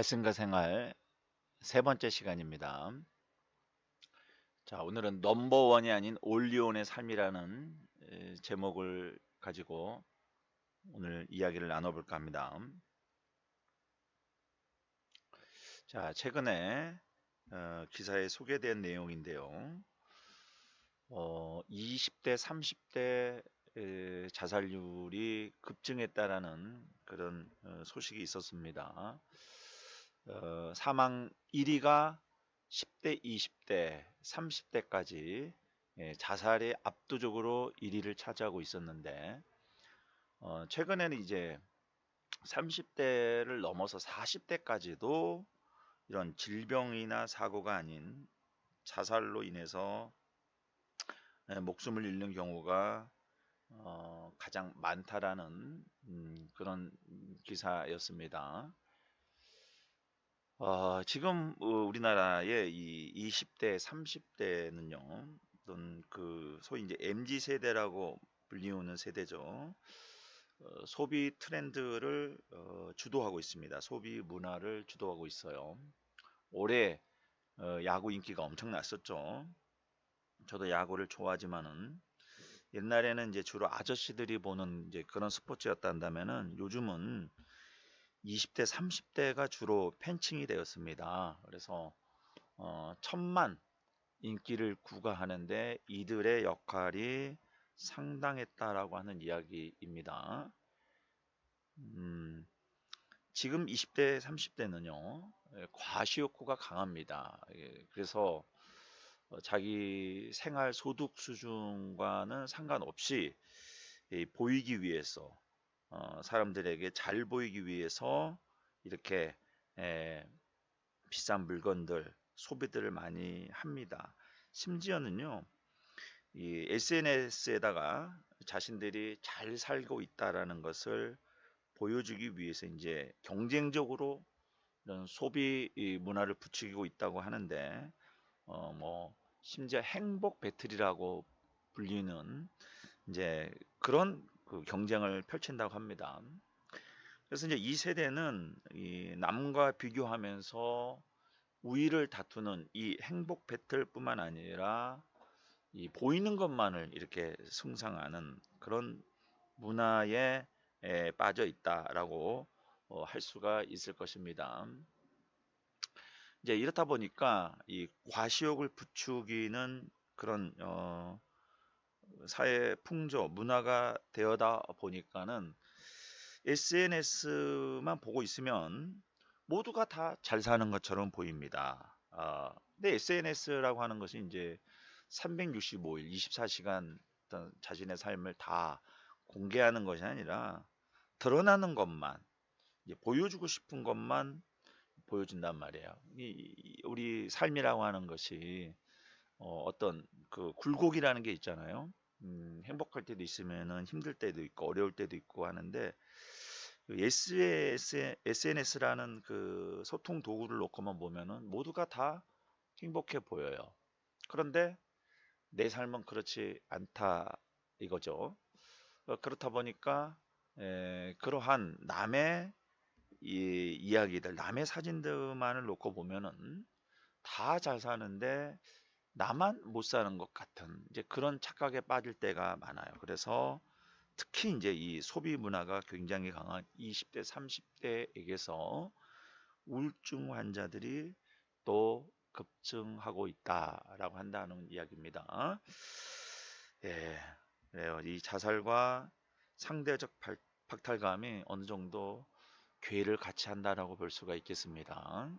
말씀과 생활 세 번째 시간입니다. 자, 오늘은 넘버원이 아닌 올리온의 삶이라는 제목을 가지고 오늘 이야기를 나눠볼까 합니다. 자, 최근에 어, 기사에 소개된 내용인데요. 어, 20대, 30대 자살률이 급증했다라는 그런 어, 소식이 있었습니다. 어, 사망 1위가 10대, 20대, 30대까지 예, 자살에 압도적으로 1위를 차지하고 있었는데 어, 최근에는 이제 30대를 넘어서 40대까지도 이런 질병이나 사고가 아닌 자살로 인해서 예, 목숨을 잃는 경우가 어, 가장 많다라는 음, 그런 기사였습니다. 어, 지금 어, 우리나라의 이 20대, 30대는요, 어떤 그 소위 이제 MZ 세대라고 불리우는 세대죠. 어, 소비 트렌드를 어, 주도하고 있습니다. 소비 문화를 주도하고 있어요. 올해 어, 야구 인기가 엄청났었죠. 저도 야구를 좋아하지만은 옛날에는 이제 주로 아저씨들이 보는 이제 그런 스포츠였다면은 요즘은 20대, 30대가 주로 팬층이 되었습니다. 그래서 어, 천만 인기를 구가하는데 이들의 역할이 상당했다라고 하는 이야기입니다. 음, 지금 20대, 30대는요, 예, 과시욕구가 강합니다. 예, 그래서 어, 자기 생활 소득 수준과는 상관없이 보이기 위해서 어, 사람들에게 잘 보이기 위해서 이렇게 에, 비싼 물건들 소비들을 많이 합니다. 심지어는요, 이 SNS에다가 자신들이 잘 살고 있다라는 것을 보여주기 위해서 이제 경쟁적으로 이런 소비 문화를 부추기고 있다고 하는데, 어, 뭐, 심지어 행복 배틀이라고 불리는 이제 그런 그 경쟁을 펼친다고 합니다. 그래서 이제 이 세대는 이 남과 비교하면서 우위를 다투는 이 행복 배틀뿐만 아니라 이 보이는 것만을 이렇게 숭상하는 그런 문화에 빠져 있다라고 어, 할 수가 있을 것입니다. 이제 이렇다 보니까 이 과시욕을 부추기는 그런 어, 사회 풍조, 문화가 되어다 보니까는 SNS만 보고 있으면 모두가 다 잘 사는 것처럼 보입니다. 아, 근데 SNS라고 하는 것이 이제 365일, 24시간 자신의 삶을 다 공개하는 것이 아니라 드러나는 것만, 보여주고 싶은 것만 보여준단 말이에요. 이, 우리 삶이라고 하는 것이 어, 어떤 그 굴곡이라는 게 있잖아요. 음, 행복할 때도 있으면은 힘들 때도 있고 어려울 때도 있고 하는데 SNS, SNS라는 그 소통 도구를 놓고만 보면은 모두가 다 행복해 보여요. 그런데 내 삶은 그렇지 않다 이거죠. 어, 그렇다 보니까 에, 그러한 남의 이 이야기들, 남의 사진들만을 놓고 보면은 다 잘 사는데 나만 못 사는 것 같은 이제 그런 착각에 빠질 때가 많아요. 그래서 특히 이제 이 소비 문화가 굉장히 강한 20대, 30대에게서 우울증 환자들이 또 급증하고 있다라고 한다는 이야기입니다. 예, 그래요. 이 자살과 상대적 박탈감이 어느 정도 괴를 같이 한다라고 볼 수가 있겠습니다.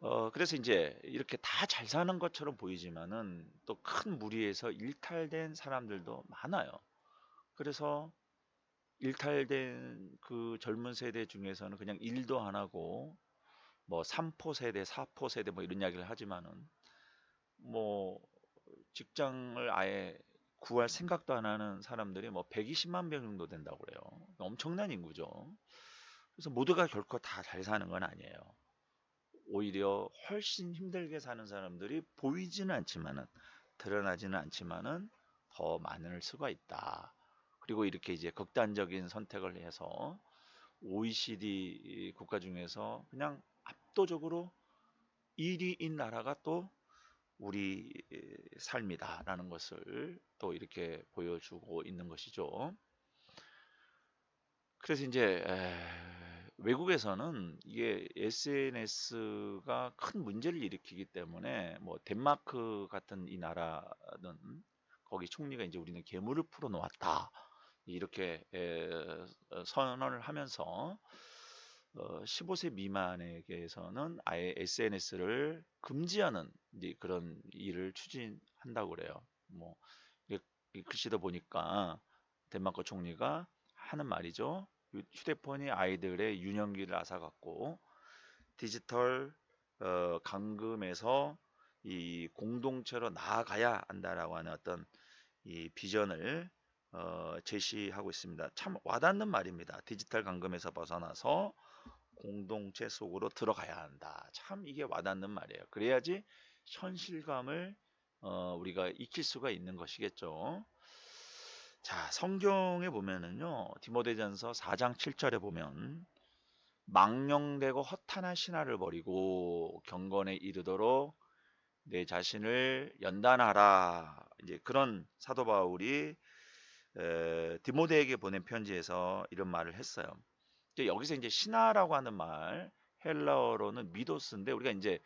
어, 그래서 이제 이렇게 다 잘 사는 것처럼 보이지만은 또 큰 무리에서 일탈된 사람들도 많아요. 그래서 일탈된 그 젊은 세대 중에서는 그냥 일도 안 하고 뭐 3포 세대, 4포 세대 뭐 이런 이야기를 하지만은 뭐 직장을 아예 구할 생각도 안 하는 사람들이 뭐 120만 명 정도 된다고 그래요. 엄청난 인구죠. 그래서 모두가 결코 다 잘 사는 건 아니에요. 오히려 훨씬 힘들게 사는 사람들이 보이지는 않지만은 드러나지는 않지만은 더 많을 수가 있다. 그리고 이렇게 이제 극단적인 선택을 해서 OECD 국가 중에서 그냥 압도적으로 1위인 나라가 또 우리 삶이다라는 것을 또 이렇게 보여주고 있는 것이죠. 그래서 이제 외국에서는 이게 SNS가 큰 문제를 일으키기 때문에 뭐 덴마크 같은 이 나라는 거기 총리가 이제 우리는 괴물을 풀어 놓았다 이렇게 어, 선언을 하면서 15세 어, 미만에게서는 아예 SNS를 금지하는 그런 일을 추진한다고 그래요. 뭐 글씨도 보니까 덴마크 총리가 하는 말이죠. 휴대폰이 아이들의 유년기를 앗아갔고 디지털 어, 감금에서 이 공동체로 나아가야 한다라고 하는 어떤 이 비전을 어, 제시하고 있습니다. 참 와닿는 말입니다. 디지털 감금에서 벗어나서 공동체 속으로 들어가야 한다. 참 이게 와닿는 말이에요. 그래야지 현실감을 어, 우리가 익힐 수가 있는 것이겠죠. 자, 성경에 보면은요. 디모데전서 4장 7절에 보면 망령되고 허탄한 신화를 버리고 경건에 이르도록 내 자신을 연단하라. 이제 그런 사도 바울이 에, 디모데에게 보낸 편지에서 이런 말을 했어요. 이제 여기서 이제 신화라고 하는 말 헬라어로는 미도스인데 우리가 이제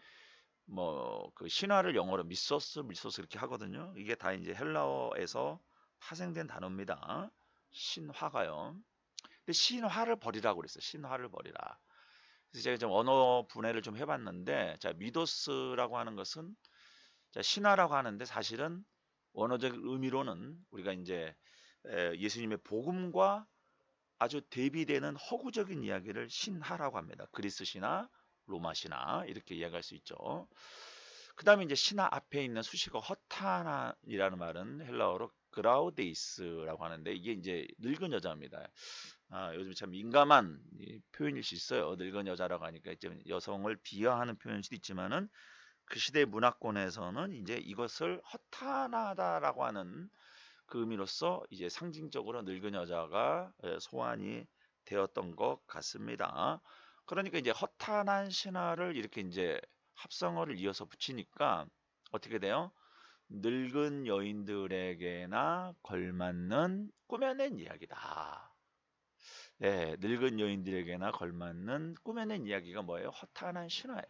뭐 그 신화를 영어로 미소스 미소스 이렇게 하거든요. 이게 다 이제 헬라어에서 파생된 단어입니다. 신화가요. 근데 신화를 버리라고 그랬어요. 신화를 버리라. 그래서 제가 좀 언어 분해를 좀 해봤는데, 자 미도스라고 하는 것은 자, 신화라고 하는데 사실은 원어적 의미로는 우리가 이제 예수님의 복음과 아주 대비되는 허구적인 이야기를 신화라고 합니다. 그리스 신화, 로마 신화 이렇게 이야기할 수 있죠. 그 다음에 이제 신화 앞에 있는 수식어 허타나이라는 말은 헬라어로 그라우데이스라고 하는데 이게 이제 늙은 여자입니다. 아, 요즘 참 민감한 표현일 수 있어요. 늙은 여자라고 하니까 좀 여성을 비하하는 표현일 수도 있지만은 그 시대 문화권에서는 이제 이것을 허탄하다라고 하는 그 의미로서 이제 상징적으로 늙은 여자가 소환이 되었던 것 같습니다. 그러니까 이제 허탄한 신화를 이렇게 이제 합성어를 이어서 붙이니까 어떻게 돼요? 늙은 여인들에게나 걸맞는 꾸며낸 이야기다. 네, 늙은 여인들에게나 걸맞는 꾸며낸 이야기가 뭐예요? 허탄한 신화예요.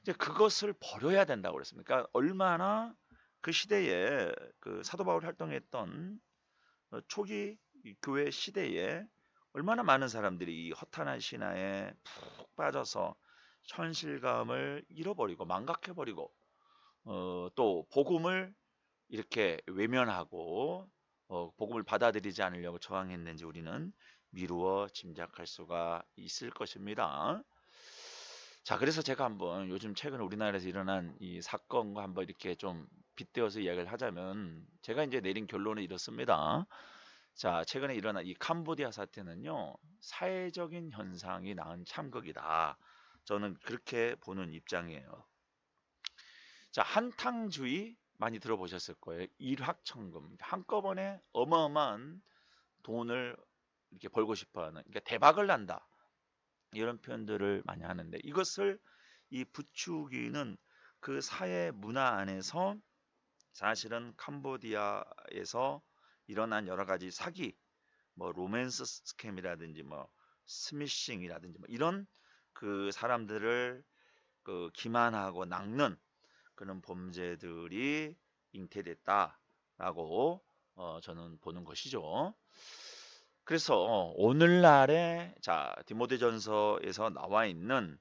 이제 그것을 버려야 된다고 그랬습니다. 그러니까 얼마나 그 시대에 그 사도 바울 활동했던 어, 초기 교회 시대에 얼마나 많은 사람들이 이 허탄한 신화에 푹 빠져서 현실감을 잃어버리고 망각해버리고 어, 또 복음을 이렇게 외면하고 어, 복음을 받아들이지 않으려고 저항했는지 우리는 미루어 짐작할 수가 있을 것입니다. 자, 그래서 제가 한번 요즘 최근 우리나라에서 일어난 이 사건과 한번 이렇게 좀 빗대어서 이야기를 하자면 제가 이제 내린 결론은 이렇습니다. 자, 최근에 일어난 이 캄보디아 사태는요, 사회적인 현상이 낳은 참극이다. 저는 그렇게 보는 입장이에요. 자, 한탕주의 많이 들어보셨을 거예요. 일확천금. 한꺼번에 어마어마한 돈을 이렇게 벌고 싶어 하는, 그러니까 대박을 난다. 이런 표현들을 많이 하는데 이것을 이 부추기는 그 사회 문화 안에서 사실은 캄보디아에서 일어난 여러 가지 사기, 뭐 로맨스 스캠이라든지 뭐 스미싱이라든지 뭐 이런 그 사람들을 그 기만하고 낚는 그런 범죄들이 잉태됐다라고 어, 저는 보는 것이죠. 그래서 오늘날에 자 디모데전서에서 나와 있는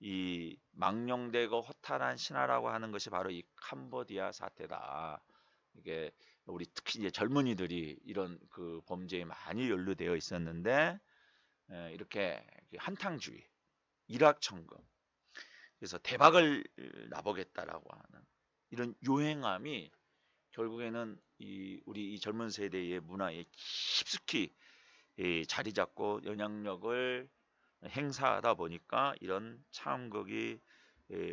이 망령되고 허탈한 신화라고 하는 것이 바로 이 캄보디아 사태다. 이게 우리 특히 이제 젊은이들이 이런 그 범죄에 많이 연루되어 있었는데 이렇게 한탕주의, 일확천금, 그래서 대박을 나보겠다라고 하는 이런 유행함이 결국에는 이 우리 이 젊은 세대의 문화에 깊숙이 자리 잡고 영향력을 행사하다 보니까 이런 참극이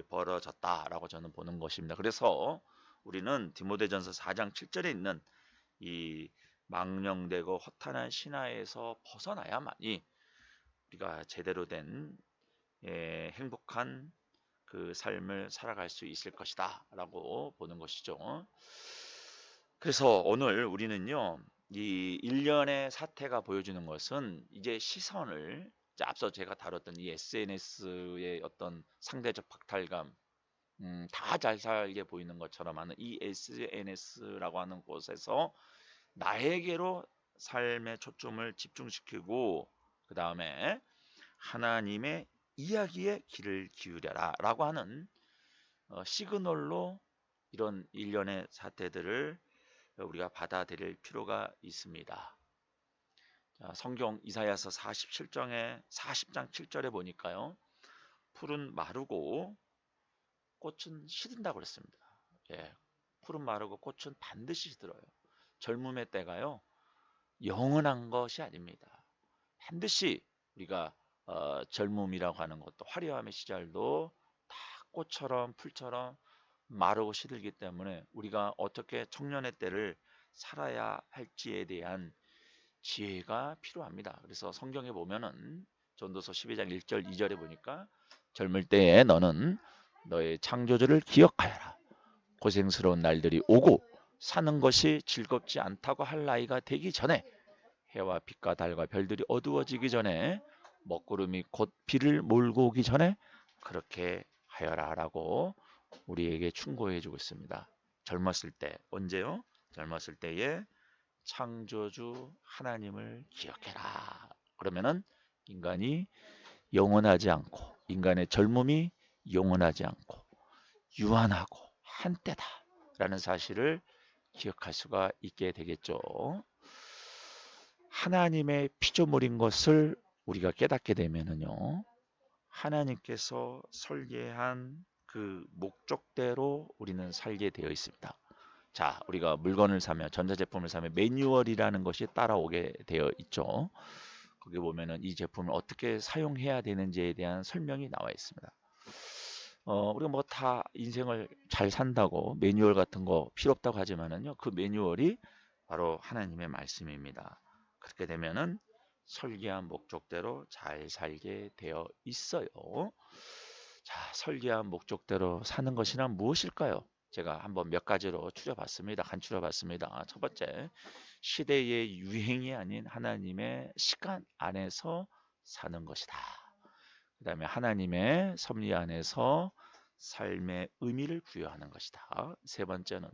벌어졌다라고 저는 보는 것입니다. 그래서 우리는 디모데전서 4장 7절에 있는 이 망령되고 허탄한 신화에서 벗어나야만이 우리가 제대로 된 예, 행복한 그 삶을 살아갈 수 있을 것이다 라고 보는 것이죠. 그래서 오늘 우리는요, 이 일련의 사태가 보여주는 것은 이제 시선을 앞서 제가 다뤘던 이 SNS의 어떤 상대적 박탈감, 음, 다 잘 살게 보이는 것처럼 하는 이 SNS라고 하는 곳에서 나에게로 삶의 초점을 집중시키고 그 다음에 하나님의 이야기에 귀를 기울여라 라고 하는 어, 시그널로 이런 일련의 사태들을 우리가 받아들일 필요가 있습니다. 자, 성경 이사야서 47장에 40장 7절에 보니까요. 풀은 마르고 꽃은 시든다고 그랬습니다. 예, 풀은 마르고 꽃은 반드시 시들어요. 젊음의 때가요. 영원한 것이 아닙니다. 반드시 우리가 어, 젊음이라고 하는 것도 화려함의 시절도 다 꽃처럼 풀처럼 마르고 시들기 때문에 우리가 어떻게 청년의 때를 살아야 할지에 대한 지혜가 필요합니다. 그래서 성경에 보면은 전도서 12장 1절 2절에 보니까 젊을 때에 너는 너의 창조주를 기억하여라. 고생스러운 날들이 오고 사는 것이 즐겁지 않다고 할 나이가 되기 전에 해와 빛과 달과 별들이 어두워지기 전에 먹구름이 곧 비를 몰고 오기 전에 그렇게 하여라 라고 우리에게 충고해 주고 있습니다. 젊었을 때 언제요? 젊었을 때에 창조주 하나님을 기억해라. 그러면은 인간이 영원하지 않고 인간의 젊음이 영원하지 않고 유한하고 한때다 라는 사실을 기억할 수가 있게 되겠죠. 하나님의 피조물인 것을 우리가 깨닫게 되면은요. 하나님께서 설계한 그 목적대로 우리는 살게 되어 있습니다. 자, 우리가 물건을 사면 전자제품을 사면 매뉴얼이라는 것이 따라오게 되어 있죠. 거기 보면은 이 제품을 어떻게 사용해야 되는지에 대한 설명이 나와 있습니다. 어, 우리가 뭐 다 인생을 잘 산다고 매뉴얼 같은 거 필요 없다고 하지만은요. 그 매뉴얼이 바로 하나님의 말씀입니다. 그렇게 되면은 설계한 목적대로 잘 살게 되어 있어요. 자, 설계한 목적대로 사는 것이란 무엇일까요? 제가 한번 몇 가지로 추려봤습니다. 간추려봤습니다. 첫 번째, 시대의 유행이 아닌 하나님의 시간 안에서 사는 것이다. 그 다음에 하나님의 섭리 안에서 삶의 의미를 부여하는 것이다. 세 번째는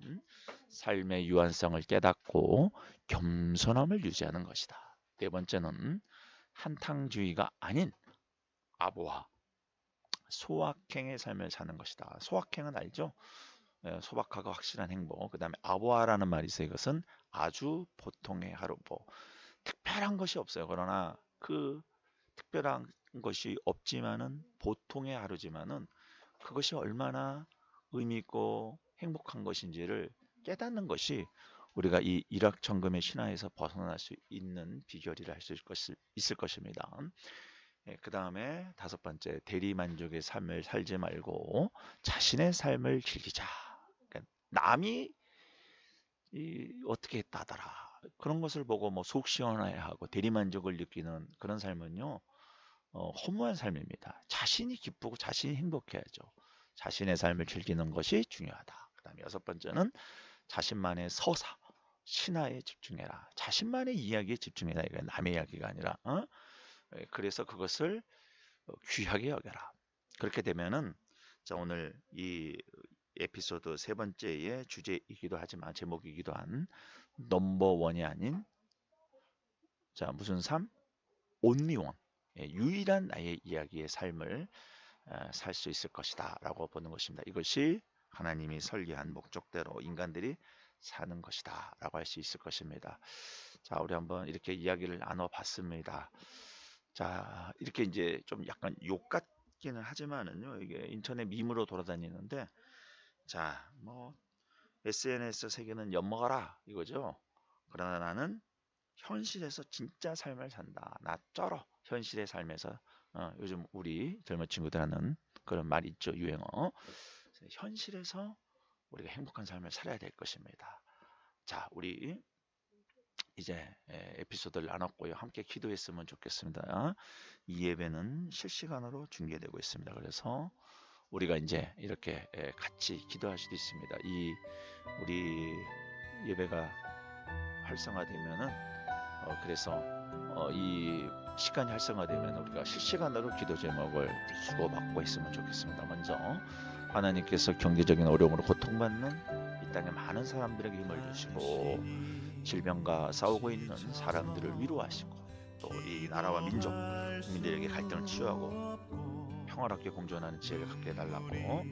삶의 유한성을 깨닫고 겸손함을 유지하는 것이다. 네 번째는 한탕주의가 아닌 아보와 소확행의 삶을 사는 것이다. 소확행은 알죠? 예, 소박하고 확실한 행복. 그 다음에 아보아라는 말이 있어요. 이것은 아주 보통의 하루. 뭐 특별한 것이 없어요. 그러나 그 특별한 것이 없지만은 보통의 하루지만은 그것이 얼마나 의미 있고 행복한 것인지를 깨닫는 것이 우리가 이 일확천금의 신화에서 벗어날 수 있는 비결이라 할 수 있을 것입니다. 예, 그 다음에 다섯 번째 대리만족의 삶을 살지 말고 자신의 삶을 즐기자. 그러니까 남이 어떻게 했다더라 그런 것을 보고 뭐 속 시원해 하고 대리만족을 느끼는 그런 삶은요 어, 허무한 삶입니다. 자신이 기쁘고 자신이 행복해야죠. 자신의 삶을 즐기는 것이 중요하다. 그 다음에 여섯 번째는 자신만의 서사, 신화에 집중해라. 자신만의 이야기에 집중해라. 이거 남의 이야기가 아니라. 어? 예, 그래서 그것을 어, 귀하게 여겨라. 그렇게 되면은 자 오늘 이 에피소드 세 번째의 주제이기도 하지만 제목이기도 한 넘버 원이 아닌 자 무슨 삶? 온리 원. 예, 유일한 나의 이야기의 삶을 살 수 있을 것이다 라고 보는 것입니다. 이것이 하나님이 설계한 목적대로 인간들이 사는 것이다 라고 할 수 있을 것입니다. 자 우리 한번 이렇게 이야기를 나눠 봤습니다. 자 이렇게 이제 좀 약간 욕 같기는 하지만은요 이게 인터넷 밈으로 돌아다니는데 자뭐 SNS 세계는 엿먹어라 이거죠. 그러나 나는 현실에서 진짜 삶을 산다. 나 쩔어. 현실의 삶에서 어, 요즘 우리 젊은 친구들 하는 그런 말 있죠. 유행어. 현실에서 우리가 행복한 삶을 살아야 될 것입니다. 자, 우리 이제 에, 에피소드를 나눴고요. 함께 기도했으면 좋겠습니다. 이 예배는 실시간으로 중계되고 있습니다. 그래서 우리가 이제 이렇게 에, 같이 기도할 수도 있습니다. 이 우리 예배가 활성화되면은 어, 그래서 어, 이 시간이 활성화되면 우리가 실시간으로 기도 제목을 주고받고 있으면 좋겠습니다. 먼저 하나님께서 경제적인 어려움으로 고통받는 이 땅의 많은 사람들에게 힘을 주시고 질병과 싸우고 있는 사람들을 위로하시고 또 이 나라와 민족 국민들에게 갈등을 치유하고 평화롭게 공존하는 지혜를 갖게 해달라고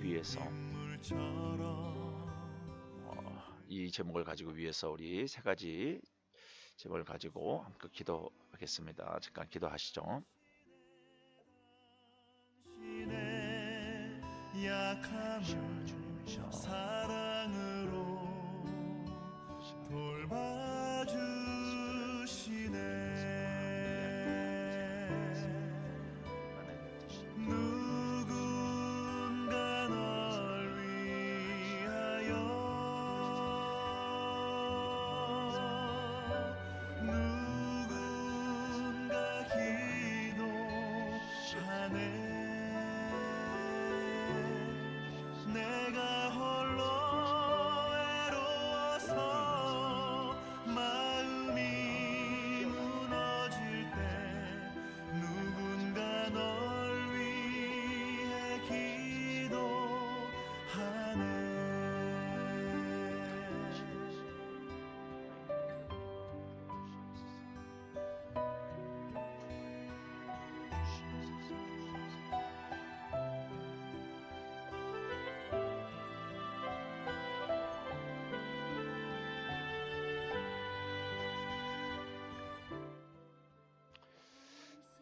위에서 어, 이 제목을 가지고 위에서 우리 세 가지 제목을 가지고 함께 기도하겠습니다. 잠깐 기도하시죠. 약함을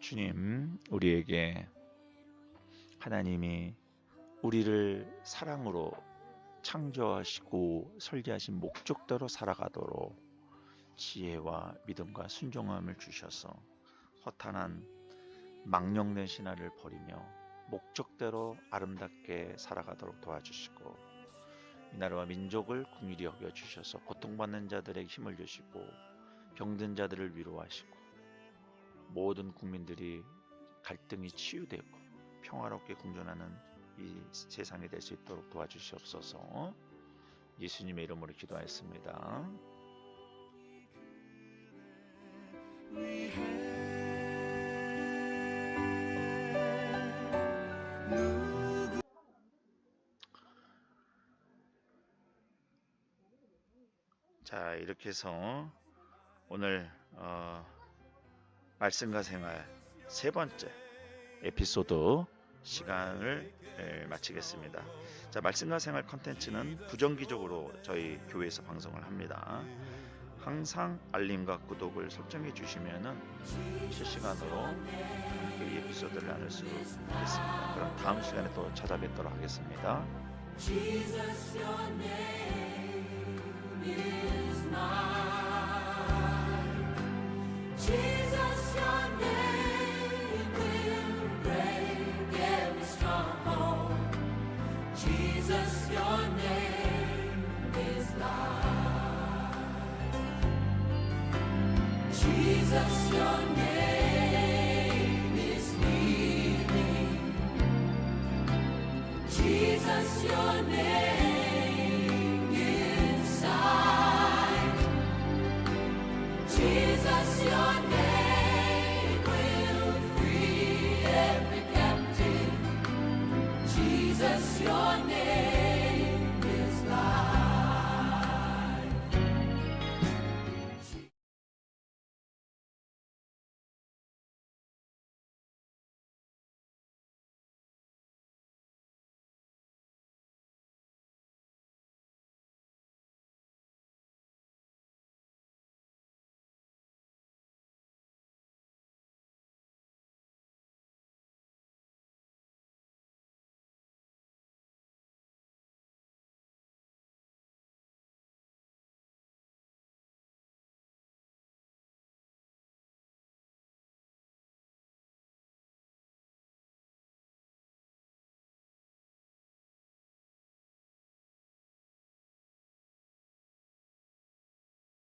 주님, 우리에게 하나님이 우리를 사랑으로 창조하시고 설계하신 목적대로 살아가도록 지혜와 믿음과 순종함을 주셔서 허탄한 망령된 신화를 버리며 목적대로 아름답게 살아가도록 도와주시고 이 나라와 민족을 궁일히 여겨 주셔서 고통받는 자들에게 힘을 주시고 병든 자들을 위로하시고 모든 국민들이 갈등이 치유되고 평화롭게 공존하는 이 세상이 될 수 있도록 도와주시옵소서. 예수님의 이름으로 기도하였습니다. 자 이렇게 해서 오늘 어, 말씀과 생활 세 번째 에피소드 시간을 에, 마치겠습니다. 자 말씀과 생활 컨텐츠는 부정기적으로 저희 교회에서 방송을 합니다. 항상 알림과 구독을 설정해 주시면은 실시간으로 그 에피소드를 나눌 수 있겠습니다. 그럼 다음 시간에 또 찾아뵙도록 하겠습니다. Jesus, your name is mine. Jesus, Jesus, your